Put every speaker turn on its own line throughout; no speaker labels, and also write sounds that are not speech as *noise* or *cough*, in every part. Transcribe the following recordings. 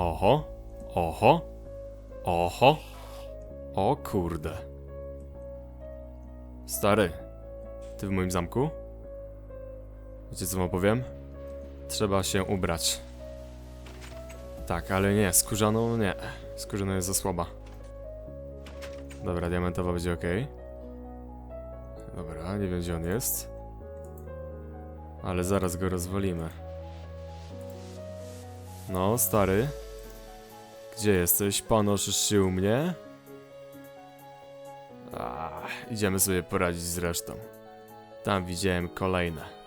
Oho, oho, oho, o kurde. Stary, ty w moim zamku? Wiecie co wam powiem? Trzeba się ubrać. Tak, ale nie, skórzaną nie. Skórzana jest za słaba. Dobra, diamentowa będzie ok. Dobra, nie wiem gdzie on jest. Ale zaraz go rozwalimy. No, stary. Gdzie jesteś? Panoszysz się u mnie? Idziemy sobie poradzić z resztą. Tam widziałem kolejne.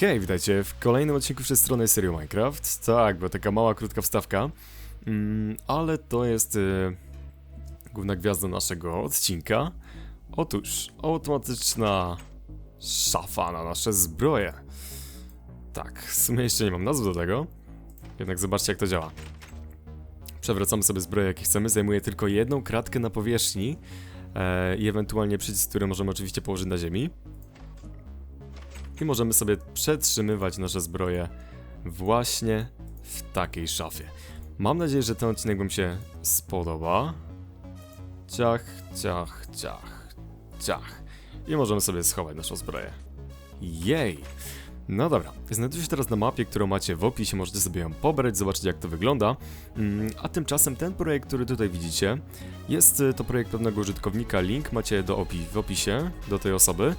Hej, witajcie w kolejnym odcinku przez stronę serii Minecraft. Tak, bo taka mała, krótka wstawka. Mm, ale to jest y, główna gwiazda naszego odcinka. Otóż automatyczna szafa na nasze zbroje. Tak, w sumie jeszcze nie mam nazwy do tego. Jednak zobaczcie jak to działa. Przewracamy sobie zbroję jakie chcemy, zajmuje tylko jedną kratkę na powierzchni e, i ewentualnie przycisk, który możemy oczywiście położyć na ziemi i możemy sobie przetrzymywać nasze zbroje właśnie w takiej szafie. Mam nadzieję, że ten odcinek Wam się spodoba. Ciach, ciach, ciach, ciach. I możemy sobie schować naszą zbroję. Jej! No dobra, znajduję się teraz na mapie, którą macie w opisie, możecie sobie ją pobrać, zobaczyć jak to wygląda. Mm, A tymczasem ten projekt, który tutaj widzicie, jest y, to projekt pewnego użytkownika, link macie do opi w opisie, do tej osoby.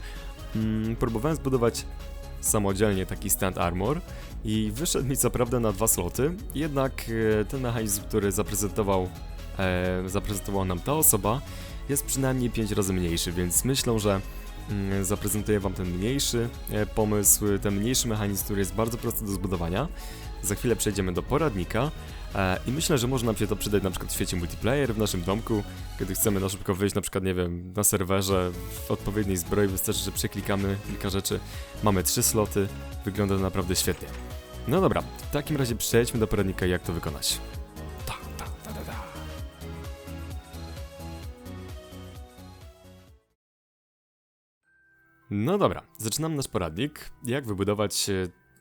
Mm, próbowałem zbudować samodzielnie taki stand armor i wyszedł mi co prawda na dwa sloty, jednak e, ten mechanizm, który zaprezentował, e, nam ta osoba, jest przynajmniej 5 razy mniejszy, więc myślę, że zaprezentuję wam ten mniejszy e, pomysł, ten mniejszy mechanizm, który jest bardzo prosty do zbudowania. Za chwilę przejdziemy do poradnika e, i myślę, że może nam się to przydać na przykład w świecie multiplayer w naszym domku, kiedy chcemy na szybko wyjść na przykład, nie wiem, na serwerze w odpowiedniej zbroi, wystarczy, że przeklikamy kilka rzeczy. Mamy trzy sloty, wygląda to naprawdę świetnie. No dobra, w takim razie przejdźmy do poradnika jak to wykonać. No dobra, zaczynamy nasz poradnik. Jak wybudować e,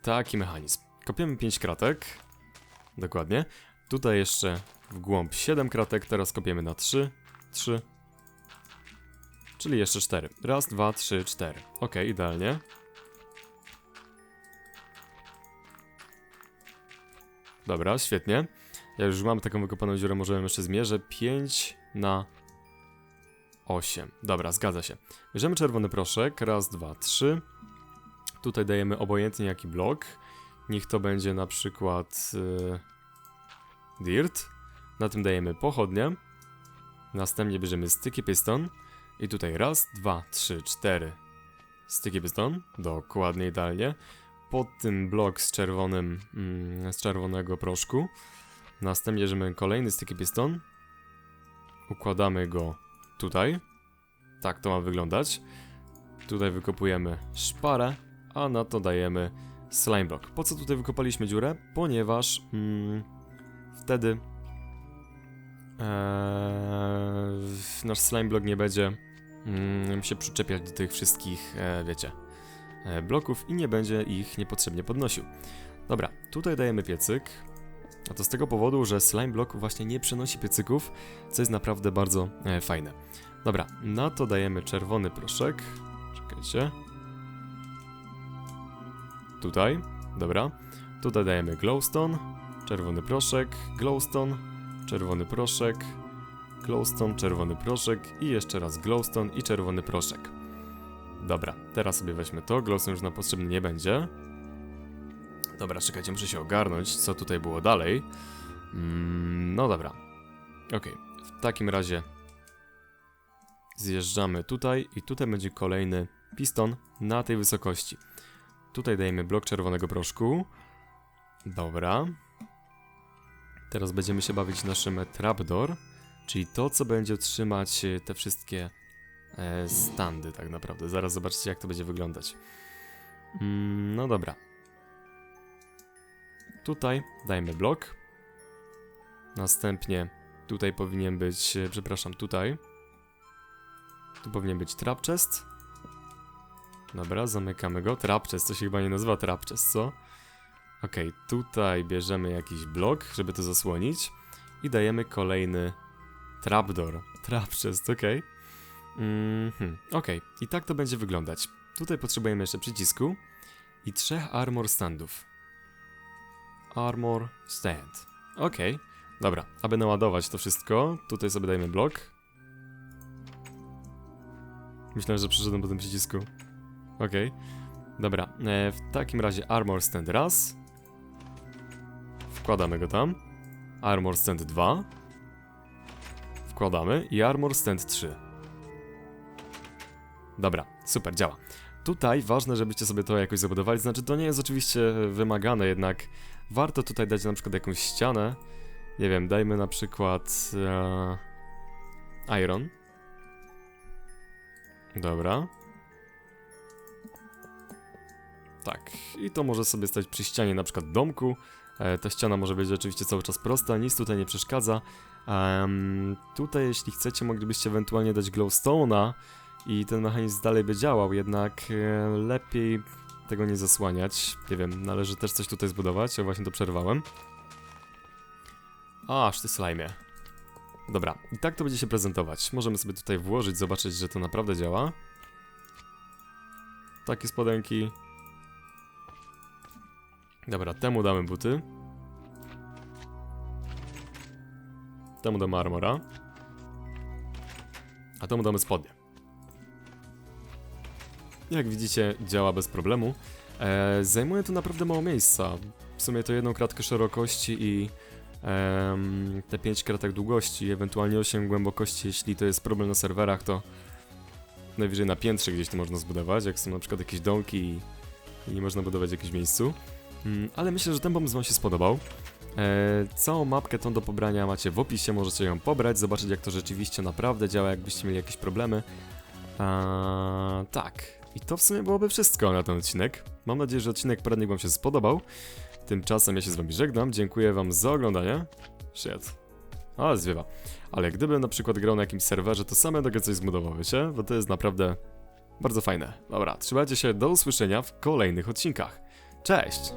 taki mechanizm? Kopiemy 5 kratek. Dokładnie. Tutaj jeszcze w głąb 7 kratek, teraz kopiemy na 3, 3. Czyli jeszcze 4. Raz, dwa, trzy, cztery. Ok, idealnie. Dobra, świetnie. Ja już mam taką wykopaną dziurę, możemy jeszcze zmierzę. 5 na 8. Dobra, zgadza się. Bierzemy czerwony proszek. Raz, dwa, trzy. Tutaj dajemy obojętnie jaki blok. Niech to będzie na przykład yy, dirt. Na tym dajemy pochodnie. Następnie bierzemy sticky piston. I tutaj raz, dwa, trzy, cztery. Sticky piston. Dokładnie, idealnie. Pod tym blok z czerwonym, mm, z czerwonego proszku. Następnie bierzemy kolejny sticky piston. Układamy go tutaj. Tak to ma wyglądać. Tutaj wykopujemy szparę, a na to dajemy slime block. Po co tutaj wykopaliśmy dziurę? Ponieważ mm, wtedy ee, nasz slime block nie będzie mm, się przyczepiać do tych wszystkich, e, wiecie, e, bloków i nie będzie ich niepotrzebnie podnosił. Dobra, tutaj dajemy piecyk. A to z tego powodu, że slime block właśnie nie przenosi piecyków, co jest naprawdę bardzo e, fajne. Dobra, na to dajemy czerwony proszek. Czekajcie. Tutaj, dobra. Tutaj dajemy glowstone, czerwony proszek, glowstone, czerwony proszek, glowstone, czerwony proszek i jeszcze raz glowstone i czerwony proszek. Dobra, teraz sobie weźmy to, glowstone już nam potrzebny nie będzie. Dobra, czekajcie, muszę się ogarnąć, co tutaj było dalej. Mm, no dobra. Okej, w takim razie zjeżdżamy tutaj i tutaj będzie kolejny piston na tej wysokości. Tutaj dajemy blok czerwonego proszku. Dobra. Teraz będziemy się bawić naszym trapdoor, czyli to, co będzie trzymać e, te wszystkie e, standy tak naprawdę. Zaraz zobaczcie, jak to będzie wyglądać. Mm, no dobra. Tutaj dajmy blok. Następnie tutaj powinien być, e, przepraszam, tutaj. Tu powinien być trap chest. Dobra, zamykamy go. Trap chest, to się chyba nie nazywa trap chest, co? Okej, tutaj bierzemy jakiś blok, żeby to zasłonić. I dajemy kolejny trapdoor. *laughs* Trap chest, okej. Mhm, okej. I tak to będzie wyglądać. Tutaj potrzebujemy jeszcze przycisku i trzech armor standów. Armor stand. Okej. Dobra, aby naładować to wszystko, tutaj sobie dajmy blok. Myślałem, że przyszedłem po tym przycisku. Okej. Dobra, e, w takim razie armor stand raz. Wkładamy go tam. Armor stand 2. Wkładamy i armor stand 3. Dobra, super, działa. Tutaj ważne, żebyście sobie to jakoś zabudowali, znaczy to nie jest oczywiście wymagane, jednak warto tutaj dać na przykład jakąś ścianę. Nie wiem, dajmy na przykład e, iron. Dobra. Tak, i to może sobie stać przy ścianie na przykład domku. E, ta ściana może być oczywiście cały czas prosta, nic tutaj nie przeszkadza. Em, tutaj jeśli chcecie moglibyście ewentualnie dać glowstone'a i ten mechanizm dalej by działał, jednak e, lepiej tego nie zasłaniać. Nie wiem, należy też coś tutaj zbudować, ja właśnie to przerwałem. Aż ty slajmie. Dobra, i tak to będzie się prezentować. Możemy sobie tutaj włożyć, zobaczyć, że to naprawdę działa. Takie spodenki. Dobra, temu damy buty. Temu damy armora. A temu damy spodnie. Jak widzicie, działa bez problemu. E, zajmuje to naprawdę mało miejsca. W sumie to jedną kratkę szerokości i em, te 5 kratek długości, ewentualnie 8 głębokości, jeśli to jest problem na serwerach, to najwyżej na piętrze gdzieś to można zbudować, jak są na przykład jakieś domki i, i nie można budować w jakimś miejscu. Mm, ale myślę, że ten pomysł wam się spodobał. E, całą mapkę tą do pobrania macie w opisie, możecie ją pobrać, zobaczyć jak to rzeczywiście naprawdę działa, jakbyście mieli jakieś problemy. Tak, i to w sumie byłoby wszystko na ten odcinek. Mam nadzieję, że odcinek poradnik wam się spodobał. Tymczasem ja się z wami żegnam, dziękuję wam za oglądanie. Shit. Ale zwiewa. Ale gdybym na przykład grał na jakimś serwerze, to same mogę coś zbudował, wiecie? Bo to jest naprawdę bardzo fajne. Dobra, trzymajcie się, do usłyszenia w kolejnych odcinkach. Cześć!